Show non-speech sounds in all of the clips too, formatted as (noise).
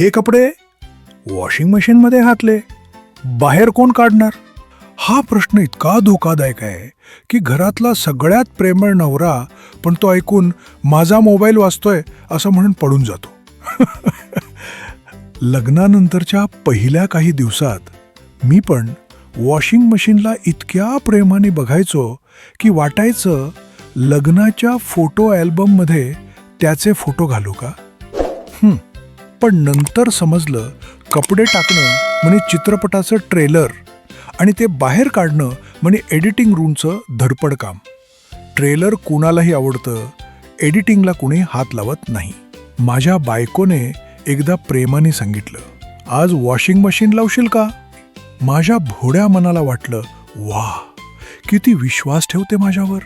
हे कपडे वॉशिंग मशीनमध्ये घातले. बाहेर कोण काढणार? हा प्रश्न इतका धोकादायक आहे की घरातला सगळ्यात प्रेमळ नवरा पण तो ऐकून माझा मोबाईल वाचतोय असं म्हणून पडून जातो. (laughs) लग्नानंतरच्या पहिल्या काही दिवसात मी पण वॉशिंग मशीनला इतक्या प्रेमाने बघायचो की वाटायचं लग्नाच्या फोटो अल्बममध्ये त्याचे फोटो घालू का? हं, पण नंतर समजलं कपडे टाकणं म्हणजे चित्रपटाचं ट्रेलर आणि ते बाहेर काढणं म्हणजे एडिटिंग रूमचं धडपड काम. ट्रेलर कुणालाही आवडतं एडिटिंगला कुणी हात लावत नाही. माझ्या बायकोने एकदा प्रेमाने सांगितलं आज वॉशिंग मशीन लावशील का? माझ्या भोड्या मनाला वाटलं वा किती विश्वास ठेवते माझ्यावर.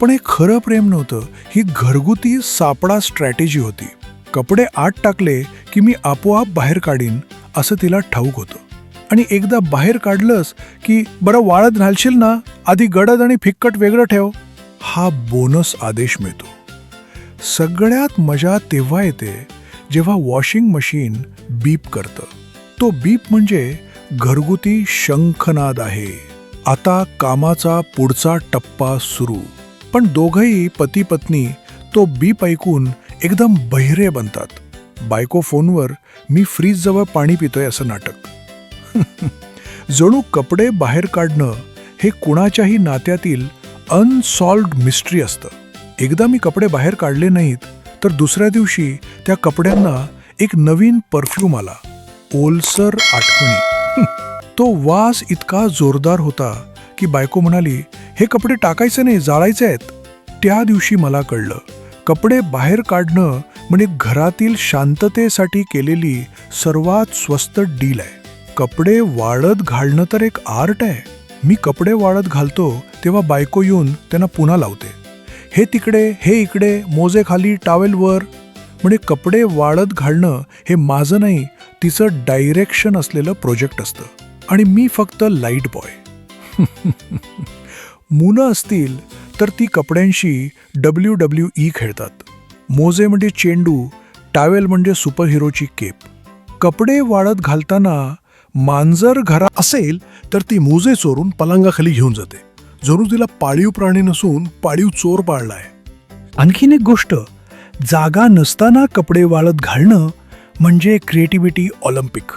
पण हे खरं प्रेम नव्हतं ही घरगुती सापडा स्ट्रॅटेजी होती. कपडे आत टाकले की मी आपोआप बाहेर काढीन असं तिला ठाऊक होतं. आणि एकदा बाहेर काढलंस की बरं वाळत घालशील ना आधी गडद आणि फिक्कट वेगळं ठेव. हा बोनस आदेश मिळतो. सगळ्यात मजा तेव्हा येते जेव्हा वॉशिंग मशीन बीप करतं. तो बीप म्हणजे घरगुती शंखनाद आहे. आता कामाचा पुढचा टप्पा सुरू. पण दोघंही पती पत्नी तो बीप ऐकून एकदम बहिरे बनतात. बायको फोनवर मी फ्रीजजवळ पाणी पितोय असं नाटक. (laughs) जणू कपडे बाहेर काढणं हे कुणाच्याही नात्यातील अनसॉल्ड मिस्ट्री असतं. एकदा मी कपडे बाहेर काढले नाहीत तर दुसऱ्या दिवशी त्या कपड्यांना एक नवीन परफ्यूम आला. ओलसर आठवणी. (laughs) तो वास इतका जोरदार होता की बायको म्हणाली हे कपडे टाकायचे नाही जाळायचे आहेत. त्या दिवशी मला कळलं. कपडे बाहेर काढणं म्हणजे घरातील शांततेसाठी केलेली सर्वात स्वस्त डील आहे. कपडे वाळत घालणं तर एक आर्ट आहे. मी कपडे वाळत घालतो तेव्हा बायको येऊन त्यांना पुन्हा लावते. हे तिकडे हे इकडे मोजे खाली टावेलवर म्हणजे कपडे वाळत घालणं हे माझं नाही तिचं डायरेक्शन असलेलं प्रोजेक्ट असतं. आणि मी फक्त लाइट बॉय (laughs) मुलं असतील तर ती कपड्यांशी डब्ल्यू डब्ल्यू ई खेळतात. मोजे म्हणजे चेंडू टावेल म्हणजे सुपरहिरोची केप. कपडे वाळत घालताना मांजर घरात असेल तर ती मोजे चोरून पलंगाखाली घेऊन जाते. जणू तिला पाळीव प्राणी नसून पाळीव चोर पाळलाय. आणखीन एक गोष्ट जागा नसताना कपडे वाळत घालणं म्हणजे क्रिएटिव्हिटी ऑलिम्पिक.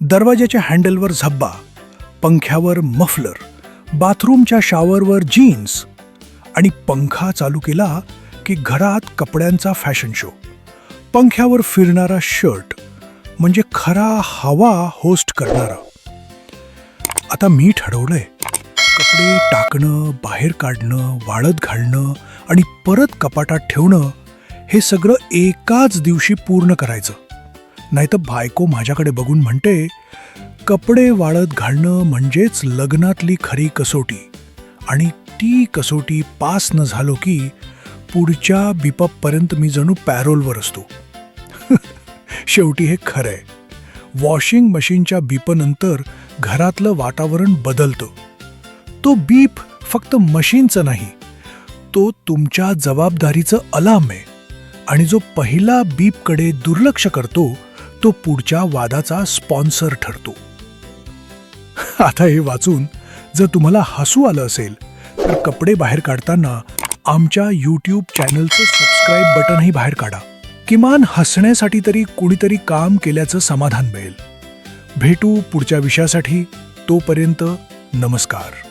दरवाजाच्या हँडलवर झब्बा पंख्यावर मफलर बाथरूमच्या शावरवर जीन्स आणि पंखा चालू केला की घरात कपड्यांचा फॅशन शो. पंख्यावर फिरणारा शर्ट म्हणजे खरा हवा होस्ट करणारा. आता मी ठरवलंय कपडे टाकणं बाहेर काढणं वाळत घालणं आणि परत कपाटात ठेवणं हे सगळं एकाच दिवशी पूर्ण करायचं. नाहीतर बायको माझ्याकडे बघून म्हणते कपडे वाळत घालणं म्हणजेच लग्नातली खरी कसोटी आणि ती कसोटी पास न झालो की पुढच्या बिपपर्यंत मी जणू पॅरोलवर असतो. (laughs) शेवटी हे खरं आहे वॉशिंग मशीनच्या बीपनंतर घरातलं वातावरण बदलतं. तो बीप फक्त मशीनचं नाही तो तुमच्या जबाबदारीचं अलार्म आहे आणि जो पहिला बीपकडे दुर्लक्ष करतो तो पुढच्या वादाचा स्पॉन्सर ठरतो. (laughs) आता हे वाचून जर तुम्हाला हसू आलं असेल तर कपडे बाहेर काढताना आमच्या यूट्यूब चॅनलचं सबस्क्राईब बटनही बाहेर काढा. किमान हसण्यासाठी तरी कुणीतरी काम केल्याचं समाधान मिळेल. भेटू पुढच्या विषयासाठी तोपर्यंत नमस्कार.